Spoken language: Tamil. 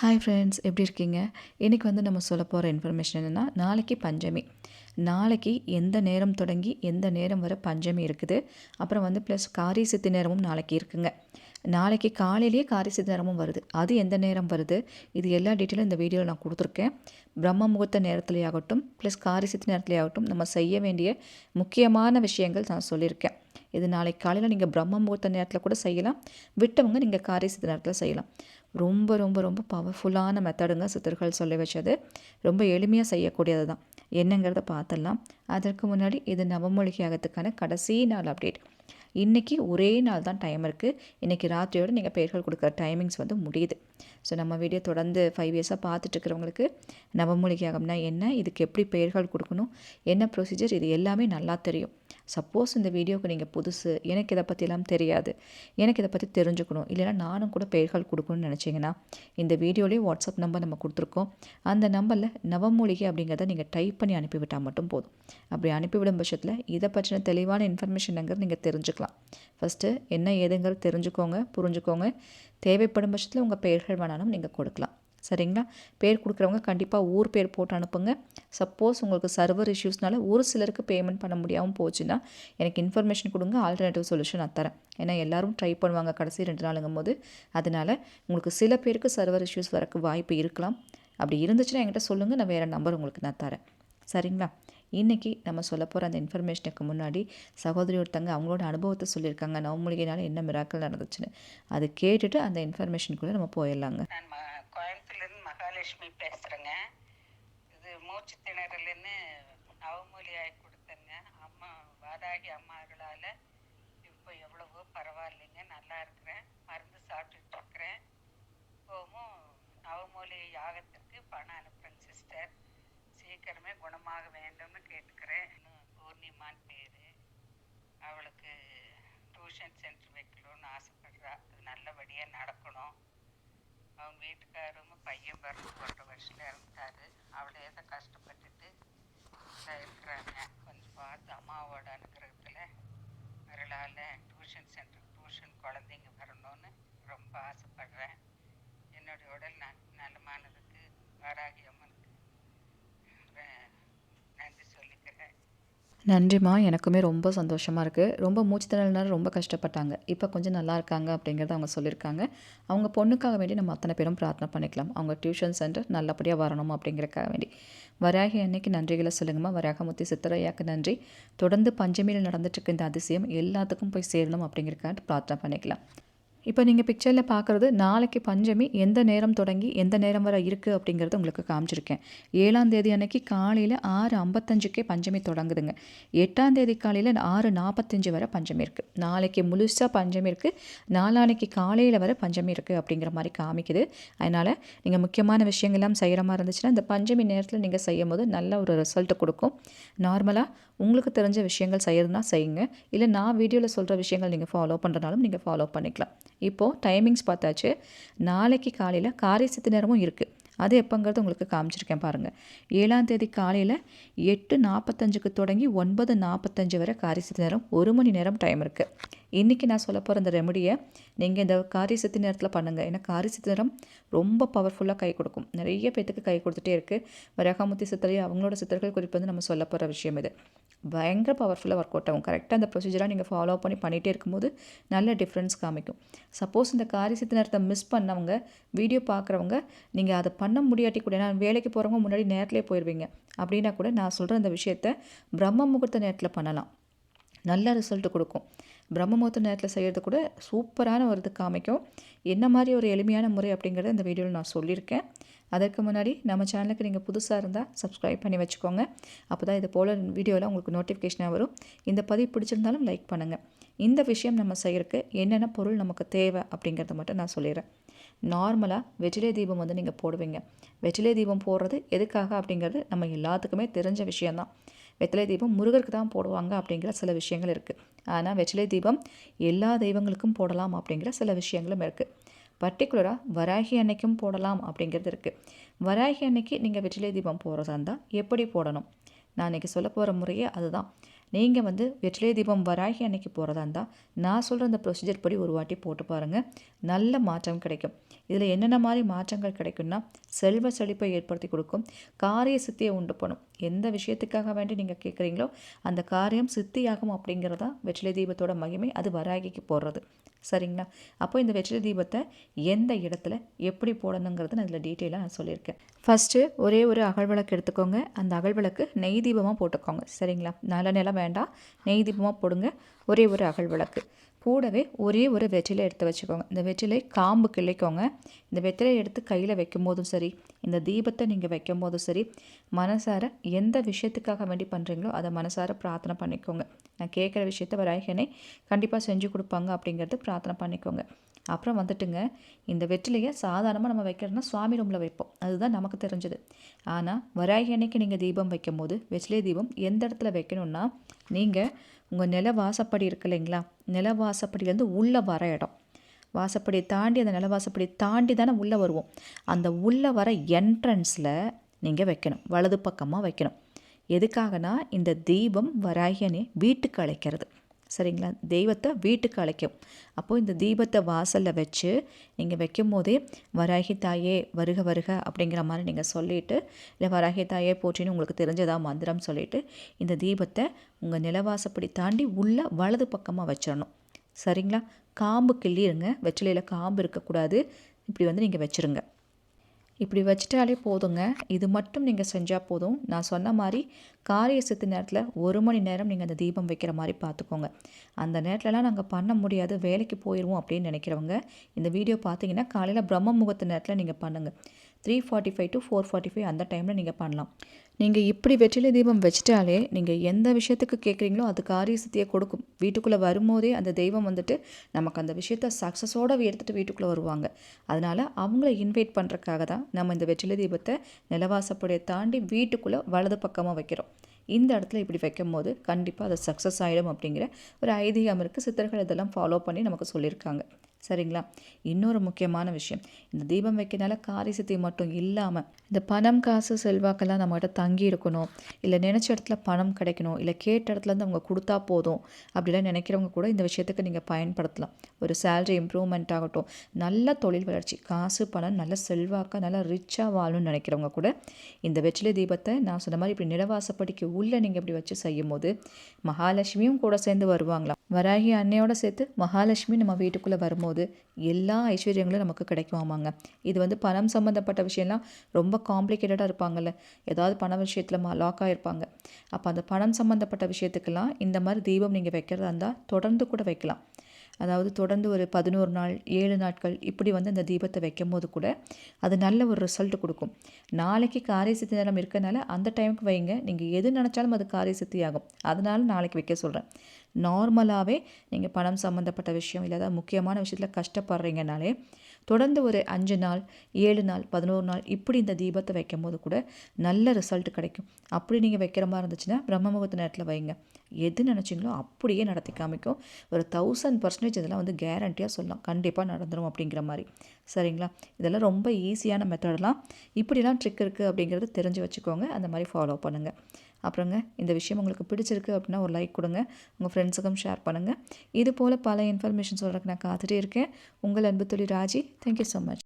ஹாய் ஃப்ரெண்ட்ஸ் எப்படி இருக்கீங்க? இன்றைக்கி வந்து நம்ம சொல்ல போகிற இன்ஃபர்மேஷன் என்னென்னா நாளைக்கு பஞ்சமி. நாளைக்கு எந்த நேரம் தொடங்கி எந்த நேரம் வரை பஞ்சமி இருக்குது? அப்புறம் வந்து ப்ளஸ் காரி சித்தி நேரமும் நாளைக்கு இருக்குங்க. நாளைக்கு காலையிலேயே காரி சித்தி நேரமும் வருது. அது எந்த நேரம் வருது? இது எல்லா டீட்டெயிலும் இந்த வீடியோவில் நான் கொடுத்துருக்கேன். பிரம்ம முகூர்த்த நேரத்துலேயாகட்டும் ப்ளஸ் காரி சித்தி நேரத்திலே ஆகட்டும் நம்ம செய்ய வேண்டிய முக்கியமான விஷயங்கள் நான் சொல்லியிருக்கேன். இது நாளைக்கு காலையில் நீங்கள் பிரம்ம முகூர்த்த நேரத்தில் கூட செய்யலாம். விட்டவங்க நீங்கள் காரி சித்து நேரத்தில் செய்யலாம். ரொம்ப ரொம்ப ரொம்ப பவர்ஃபுல்லான மெத்தடுங்க சித்தர்கள் சொல்லி வச்சது. ரொம்ப எளிமையாக செய்யக்கூடியது தான். என்னங்கிறத பார்த்துடலாம் அதற்கு முன்னாடி இது நவமொழிகை ஆகத்துக்கான கடைசி நாள் அப்டேட் இன்றைக்கி ஒரே நாள் தான் டைம் இருக்குது இன்றைக்கி ராத்திரியோடு நீங்கள் பெயர்கள் கொடுக்குற டைமிங்ஸ் வந்து முடியுது. ஸோ நம்ம வீடியோ தொடர்ந்து ஃபைவ் இயர்ஸாக பார்த்துட்ருக்கிறவங்களுக்கு இருக்கிறவங்களுக்கு ஆகம்னா என்ன? இதுக்கு எப்படி பெயர்கள் கொடுக்கணும்? என்ன ப்ரொசீஜர் இது எல்லாமே நல்லா தெரியும். சப்போஸ் இந்த வீடியோவுக்கு நீங்கள் புதுசு எனக்கு இதை பற்றிலாம் தெரியாது. எனக்கு இதை பற்றி தெரிஞ்சுக்கணும். இல்லைனா நானும் கூட பெயர்கள் கொடுக்கணும்னு நினச்சிங்கன்னா இந்த வீடியோலேயே வாட்ஸ்அப் நம்பர் நம்ம கொடுத்துருக்கோம். அந்த நம்பரில் நவமூலிகை அப்படிங்கிறத நீங்கள் டைப் பண்ணி அனுப்பிவிட்டால் மட்டும் போதும். அப்படி அனுப்பிவிடும் பட்சத்தில் இதை பற்றின தெளிவான இன்ஃபர்மேஷனுங்கிறது நீங்கள் தெரிஞ்சுக்கலாம். ஃபஸ்ட்டு என்ன ஏதுங்கிறது தெரிஞ்சுக்கோங்க புரிஞ்சுக்கோங்க. தேவைப்படும் பட்சத்தில் உங்கள் பெயர்கள் வேணாலும் நீங்கள் கொடுக்கலாம். சரிங்களா? பேர் கொடுக்குறவங்க கண்டிப்பாக ஊர் பேர் போட்டு அனுப்புங்க. சப்போஸ் உங்களுக்கு சர்வர் இஷ்யூஸ்னால ஒரு சிலருக்கு பேமெண்ட் பண்ண முடியாமல் போச்சுன்னா எனக்கு இன்ஃபர்மேஷன் கொடுங்க ஆல்டர்னேட்டிவ் சொல்யூஷன் நான் தரேன். ஏன்னா எல்லோரும் ட்ரை பண்ணுவாங்க கடைசி ரெண்டு நாளுங்கும் போது அதனால் உங்களுக்கு சில பேருக்கு சர்வர் இஷ்யூஸ் வரக்கு வாய்ப்பு இருக்கலாம். அப்படி இருந்துச்சுன்னா என்கிட்ட சொல்லுங்கள் நான் வேறு நம்பர் உங்களுக்கு நான் தரேன். சரிங்களா? இன்றைக்கி நம்ம சொல்ல போகிற அந்த இன்ஃபர்மேஷனுக்கு முன்னாடி சகோதரி ஒருத்தங்க அவங்களோட அனுபவத்தை சொல்லியிருக்காங்க. நவமூலிகைனால என்ன மிராக்கள் நடந்துச்சுன்னு. அது கேட்டுட்டு அந்த இன்ஃபர்மேஷனுக்குள்ளே நம்ம போயிடலாங்க. மகாலட்சுமி பேசுகிறேங்க இது மூச்சு திணறல்னு நவமூலியாய் கொடுத்தேங்க. அம்மா வாதாகி அருளால் இப்போ எவ்வளவோ பரவாயில்லைங்க. நல்லா இருக்கிறேன். மருந்து சாப்பிட்டுட்டு இருக்கிறேன் இப்போவும் நவமூலிகை யாகத்திற்கு பணம் அனுப்புகிறேன் சிஸ்டர் சீக்கிரமே குணமாக வேண்டும்னு கேட்டுக்கிறேன். இன்னும் பூர்ணிமான் பேர். அவளுக்கு டியூஷன் சென்டர் வைக்கணும்னு ஆசைப்படுறா. அது நல்லபடியாக நடக்கும். வீட்டுக்காரவங்க பையன் பிறந்து ஒன்றரை வருஷத்தில் இறந்துட்டாரு. அவளே தான் கஷ்டப்பட்டுட்டு இருக்கிறாங்க. கொஞ்சம் பார்த்து அம்மாவோட அனுகிரகத்தில் அருளால் டியூஷன் சென்டர் டியூஷன் குழந்தைங்க வரணும்னு நன்றிம்மா. எனக்குமே ரொம்ப சந்தோஷமாக இருக்குது ரொம்ப மூச்சு திணறல்னால ரொம்ப கஷ்டப்பட்டாங்க. இப்போ கொஞ்சம் நல்லா இருக்காங்க அப்படிங்கிறத அவங்க சொல்லியிருக்காங்க அவங்க பொண்ணுக்காக வேண்டி நம்ம அத்தனை பேரும் பிரார்த்தனை பண்ணிக்கலாம். அவங்க டியூஷன் சென்டர் நல்லபடியாக வரணும் அப்படிங்கிறக்காக வேண்டி. வராகி அன்னைக்கு நன்றிகளை சொல்லுங்கம்மா. வராகமுத்தி சித்தரையாக்கு நன்றி. தொடர்ந்து பஞ்சமியில் நடந்துட்டுருக்க இந்த அதிசயம் எல்லாத்துக்கும் போய் சேரணும் அப்படிங்கிறக்காக பிரார்த்தனை பண்ணிக்கலாம். இப்போ நீங்கள் பிக்சரில் பார்க்குறது நாளைக்கு பஞ்சமி எந்த நேரம் தொடங்கி எந்த நேரம் வரை இருக்குது அப்படிங்கிறது உங்களுக்கு காமிச்சிருக்கேன். ஏழாம் தேதி அன்னைக்கு காலையில் ஆறு ஐம்பத்தஞ்சுக்கே பஞ்சமி தொடங்குதுங்க. எட்டாம் தேதி காலையில் ஆறு நாற்பத்தஞ்சு வரை பஞ்சமி இருக்குது நாளைக்கு முழுசாக பஞ்சமி இருக்குது நாளானைக்கு காலையில் வரை பஞ்சமி இருக்குது அப்படிங்கிற மாதிரி காமிக்குது. அதனால் நீங்கள் முக்கியமான விஷயங்கள்லாம் செய்கிற மாதிரி இருந்துச்சுன்னா இந்த பஞ்சமி நேரத்தில் நீங்கள் செய்யும் போது நல்ல ஒரு ரிசல்ட் கொடுக்கும். நார்மலாக உங்களுக்கு தெரிஞ்ச விஷயங்கள் செய்யறதுனா செய்யுங்க. இல்லை நான் வீடியோவில் சொல்கிற விஷயங்கள் நீங்கள் ஃபாலோ பண்ணுறனாலும் நீங்கள் ஃபாலோ பண்ணிக்கலாம். இப்போது டைமிங்ஸ் பார்த்தாச்சு. நாளைக்கு காலையில் காரியசத்து நேரமும் இருக்குது அது எப்போங்கிறது உங்களுக்கு காமிச்சிருக்கேன் பாருங்கள் ஏழாம் தேதி காலையில் எட்டு நாற்பத்தஞ்சுக்கு தொடங்கி ஒன்பது நாற்பத்தஞ்சு வரை காரிசித்து நேரம் ஒரு மணி நேரம் டைம் இருக்குது இன்றைக்கி நான் சொல்ல போகிற அந்த ரெமடியை நீங்கள் இந்த காரிசத்து நேரத்தில் பண்ணுங்கள் ஏன்னா காரிசத்து நேரம் ரொம்ப பவர்ஃபுல்லாக கை கொடுக்கும். நிறைய பேத்துக்கு கை கொடுத்துட்டே இருக்குது வரகாமுத்தி சித்தரை அவங்களோட சித்தர்கள் குறிப்பு வந்து நம்ம சொல்ல போகிற விஷயம் இது. பயங்கர பவர்ஃபுல்லாக ஒர்க் அவுட் ஆகும். கரெக்டாக அந்த ப்ரொசீஜராக நீங்கள் ஃபாலோ பண்ணி பண்ணிகிட்டே இருக்கும்போது நல்ல டிஃப்ரென்ஸ் காமிக்கும். சப்போஸ் இந்த காரிசத்து நேரத்தை மிஸ் பண்ணவங்க வீடியோ பார்க்குறவங்க நீங்கள் அதை பண்ண முடியாட்டி கூட நான் வேலைக்கு போகிறவங்க முன்னாடி நேரத்திலே போயிடுவீங்க அப்படின்னா கூட நான் சொல்கிற அந்த விஷயத்தை பிரம்ம முகூர்த்த நேரத்தில் பண்ணலாம். நல்ல ரிசல்ட் கொடுக்கும். பிரம்ம நேரத்தில் செய்கிறது கூட சூப்பரான ஒரு இது காமிக்கும். என்ன மாதிரி ஒரு எளிமையான முறை அப்படிங்கிறத இந்த வீடியோவில் நான் சொல்லியிருக்கேன். அதற்கு முன்னாடி நம்ம சேனலுக்கு நீங்கள் புதுசாக இருந்தால் சப்ஸ்கிரைப் பண்ணி வச்சுக்கோங்க. அப்போ தான் இது போல் வீடியோவில் உங்களுக்கு நோட்டிஃபிகேஷனாக வரும். இந்த பதிவு பிடிச்சிருந்தாலும் லைக் பண்ணுங்கள் இந்த விஷயம் நம்ம செய்கிறதுக்கு என்னென்ன பொருள் நமக்கு தேவை அப்படிங்கிறத மட்டும் நான் சொல்லிடுறேன். நார்மலாக வெற்றிலை தீபம் வந்து நீங்கள் போடுவீங்க. வெற்றிலை தீபம் போடுறது எதுக்காக அப்படிங்கிறது நம்ம எல்லாத்துக்குமே தெரிஞ்ச விஷயந்தான் வெற்றிலை தீபம் முருகருக்கு தான் போடுவாங்க அப்படிங்கிற சில விஷயங்கள் இருக்குது ஆனால் வெற்றிலை தீபம் எல்லா தெய்வங்களுக்கும் போடலாம் அப்படிங்கிற சில விஷயங்களும் இருக்குது பர்டிகுலராக வராகி அன்னைக்கும் போடலாம் அப்படிங்கிறது இருக்குது வராகி அன்னைக்கு நீங்கள் வெற்றிலை தீபம் போடுறதா இருந்தால் எப்படி போடணும்? நான் இன்றைக்கி சொல்ல போகிற முறையே அதுதான். நீங்கள் வந்து வெற்றிலை தீபம் வராகி அன்னைக்கு போகிறதா இருந்தால் நான் சொல்கிற அந்த ப்ரொசீஜர் படி ஒரு வாட்டி போட்டு பாருங்கள் நல்ல மாற்றம் கிடைக்கும். இதில் என்னென்ன மாதிரி மாற்றங்கள் கிடைக்கும்னா செல்வ செழிப்பை ஏற்படுத்தி கொடுக்கும். காரிய சித்தியை உண்டு பண்ணும். எந்த விஷயத்துக்காக வேண்டி நீங்கள் கேட்குறீங்களோ அந்த காரியம் சித்தியாகும் அப்படிங்கிறதா வெற்றிலை தீபத்தோட மகிமை அது வராகிக்கு போடுறது. சரிங்களா? அப்போ இந்த வெற்றிலை தீபத்தை எந்த இடத்துல எப்படி போடணுங்கிறது நான் இதில் டீட்டெயிலாக நான் சொல்லியிருக்கேன். ஃபஸ்ட்டு ஒரே ஒரு அகழ்விளக்கு எடுத்துக்கோங்க. அந்த அகழ்விளக்கு நெய் தீபமாக போட்டுக்கோங்க. சரிங்களா? நல்ல நிலம் வேண்டாம். நெய் தீபமாக போடுங்க. ஒரே ஒரு அகழ்விளக்கு கூடவே ஒரே ஒரு வெற்றிலை எடுத்து வச்சுக்கோங்க. இந்த வெற்றிலை காம்பு கிள்ளிக்கோங்க. இந்த வெற்றிலை எடுத்து கையில் வைக்கும் போதும் சரி இந்த தீபத்தை நீங்கள் வைக்கும் போதும் சரி மனசார எந்த விஷயத்துக்காக வேண்டி பண்ணுறீங்களோ அதை மனசார பிரார்த்தனை பண்ணிக்கோங்க. நான் கேட்குற விஷயத்த வராயகனை கண்டிப்பாக செஞ்சு கொடுப்பாங்க அப்படிங்கிறது பிரார்த்தனை பண்ணிக்கோங்க. அப்புறம் வந்துட்டுங்க இந்த வெற்றிலையை சாதாரணமாக நம்ம வைக்கிறோன்னா சுவாமி ரூமில் வைப்போம். அதுதான் நமக்கு தெரிஞ்சது. ஆனால் வராகி அன்னைக்கு நீங்கள் தீபம் வைக்கும் போது வெற்றிலை தீபம் எந்த இடத்துல வைக்கணும்னா நீங்கள் உங்கள் நில வாசப்படி இருக்கு இல்லைங்களா? நில வாசப்படியிலேருந்து உள்ளே வர இடம். வாசப்படி தாண்டி அந்த நில வாசப்படி தாண்டி தானே உள்ளே வருவோம். அந்த உள்ளே வர என்ட்ரன்ஸில் நீங்கள் வைக்கணும். வலது பக்கமாக வைக்கணும். எதுக்காகனா இந்த தீபம் வராகியனே வீட்டுக்கு அழைக்கிறது. சரிங்களா? தெய்வத்தை வீட்டுக்கு அழைக்கும். அப்போது இந்த தீபத்தை வாசலில் வச்சு நீங்கள் வைக்கும் போதே வராகி தாயே வருக வருக அப்படிங்கிற மாதிரி நீங்கள் சொல்லிவிட்டு இல்லை வராகி தாயே போற்றின்னு உங்களுக்கு தெரிஞ்சதாக மந்திரம் சொல்லிவிட்டு இந்த தீபத்தை உங்கள் நிலவாசப்படி தாண்டி உள்ள வலது பக்கமாக வச்சிடணும். சரிங்களா? காம்பு கிள்ளிடுங்க வெற்றிலையில் காம்பு இருக்கக்கூடாது. இப்படி வந்து நீங்கள் வச்சுருங்க. இப்படி வச்சிட்டாலே போதுங்க. இது மட்டும் நீங்கள் செஞ்சால் போதும். நான் சொன்ன மாதிரி காரிய சித்து நேரத்தில் ஒரு மணி நேரம் நீங்கள் அந்த தீபம் வைக்கிற மாதிரி பார்த்துக்கோங்க அந்த நேரத்துலலாம் நாங்கள் பண்ண முடியாது. வேலைக்கு போயிடுவோம் அப்படின்னு நினைக்கிறவங்க இந்த வீடியோ பார்த்தீங்கன்னா காலையில் பிரம்ம முகூர்த்த நேரத்தில் நீங்கள் பண்ணுங்கள் three forty five to four forty five அந்த டைமில் நீங்கள் பண்ணலாம். நீங்கள் இப்படி வெற்றிலை தீபம் வச்சிட்டாலே நீங்கள் எந்த விஷயத்துக்கு கேட்குறீங்களோ அது காரிய சித்தியை கொடுக்கும். வீட்டுக்குள்ளே வரும்போதே அந்த தெய்வம் வந்துட்டு நமக்கு அந்த விஷயத்த சக்ஸஸோடு எடுத்துகிட்டு வீட்டுக்குள்ளே வருவாங்க. அதனால் அவங்கள இன்வைட் பண்ணுறக்காக தான் நம்ம இந்த வெற்றிலை தீபத்தை நிலவாசப்படியை தாண்டி வீட்டுக்குள்ளே வலது பக்கமாக வைக்கிறோம். இந்த இடத்துல இப்படி வைக்கும் போது கண்டிப்பாக அது சக்ஸஸ் ஆகிடும் அப்படிங்கிற ஒரு ஐதீகம் இருக்குது சித்தர்கள் இதெல்லாம் ஃபாலோ பண்ணி நமக்கு சொல்லியிருக்காங்க. சரிங்களா? இன்னொரு முக்கியமான விஷயம். இந்த தீபம் வைக்கனால காரிசத்தை மட்டும் இல்லாமல் இந்த பணம் காசு செல்வாக்கெல்லாம் நம்மகிட்ட தங்கி இருக்கணும். இல்லை நினச்ச இடத்துல பணம் கிடைக்கணும். இல்லை கேட்ட இடத்துலேருந்து அவங்க கொடுத்தா போதும் அப்படிலாம் நினைக்கிறவங்க கூட இந்த விஷயத்துக்கு நீங்கள் பயன்படுத்தலாம். ஒரு சேலரி இம்ப்ரூவ்மெண்ட் ஆகட்டும் நல்ல தொழில் வளர்ச்சி காசு பணம் நல்ல செல்வாக்காக நல்லா ரிச்சாக வாழணும்னு நினைக்கிறவங்க கூட இந்த வெற்றிலை தீபத்தை நான் சொன்ன மாதிரி இப்படி நிலவாசப்படிக்கு உள்ளே நீங்கள் இப்படி வச்சு செய்யும் போது மகாலட்சுமியும் கூட சேர்ந்து வருவாங்களாம். வராகி அன்னையோட சேர்த்து மகாலட்சுமி நம்ம வீட்டுக்குள்ளே வரும்போது போது எல்லா ஐஸ்வர்யங்களும் நமக்கு கிடைக்குமாமாங்க. இது வந்து பணம் சம்மந்தப்பட்ட விஷயம்லாம் ரொம்ப காம்ப்ளிகேட்டடாக இருப்பாங்கல்ல. ஏதாவது பண விஷயத்தில் லாக் ஆகிருப்பாங்க அப்போ அந்த பணம் சம்மந்தப்பட்ட விஷயத்துக்கெல்லாம் இந்த மாதிரி தீபம் நீங்கள் வைக்கிறதா இருந்தால் தொடர்ந்து கூட வைக்கலாம். அதாவது தொடர்ந்து ஒரு பதினோரு நாள் ஏழு நாட்கள் இப்படி வந்து அந்த தீபத்தை வைக்கும் போது கூட அது நல்ல ஒரு ரிசல்ட் கொடுக்கும். நாளைக்கு காரிய சித்தி நேரம் இருக்கிறனால அந்த டைமுக்கு வைங்க. நீங்கள் எது நினச்சாலும் அது காரிய சித்தி ஆகும் அதனால நாளைக்கு வைக்க சொல்கிறேன் நார்மலாகவே நீங்கள் பணம் சம்மந்தப்பட்ட விஷயம் இல்லை ஏதாவது முக்கியமான விஷயத்தில் கஷ்டப்படுறீங்கனாலே தொடர்ந்து ஒரு அஞ்சு நாள் ஏழு நாள் பதினோரு நாள் இப்படி இந்த தீபத்தை வைக்கும் போது கூட நல்ல ரிசல்ட் கிடைக்கும். அப்படி நீங்கள் வைக்கிற மாதிரி இருந்துச்சுன்னா பிரம்ம முகூர்த்த நேரத்தில் வைங்க. எது நினச்சிங்களோ அப்படியே நடத்தி காமிக்கும். ஒரு தௌசண்ட் பர்சன்டேஜ் இதெல்லாம் வந்து கேரண்டியாக சொல்லலாம். கண்டிப்பாக நடந்துடும் அப்படிங்கிற மாதிரி. சரிங்களா? இதெல்லாம் ரொம்ப ஈஸியான மெத்தடெலாம் இப்படிலாம் ட்ரிக் இருக்குது அப்படிங்கிறது தெரிஞ்சு வச்சுக்கோங்க. அந்த மாதிரி ஃபாலோ பண்ணுங்கள் அப்புறங்க இந்த விஷயம் உங்களுக்கு பிடிச்சிருக்கு அப்படின்னா ஒரு லைக் கொடுங்க. உங்கள் ஃப்ரெண்ட்ஸுக்கும் ஷேர் பண்ணுங்கள் இது போல் பல இன்ஃபர்மேஷன் சொல்கிறதுக்கு நான் காத்துட்டே இருக்கேன். உங்கள் அன்பு தொழில் ராஜி தேங்க்யூ ஸோ மச்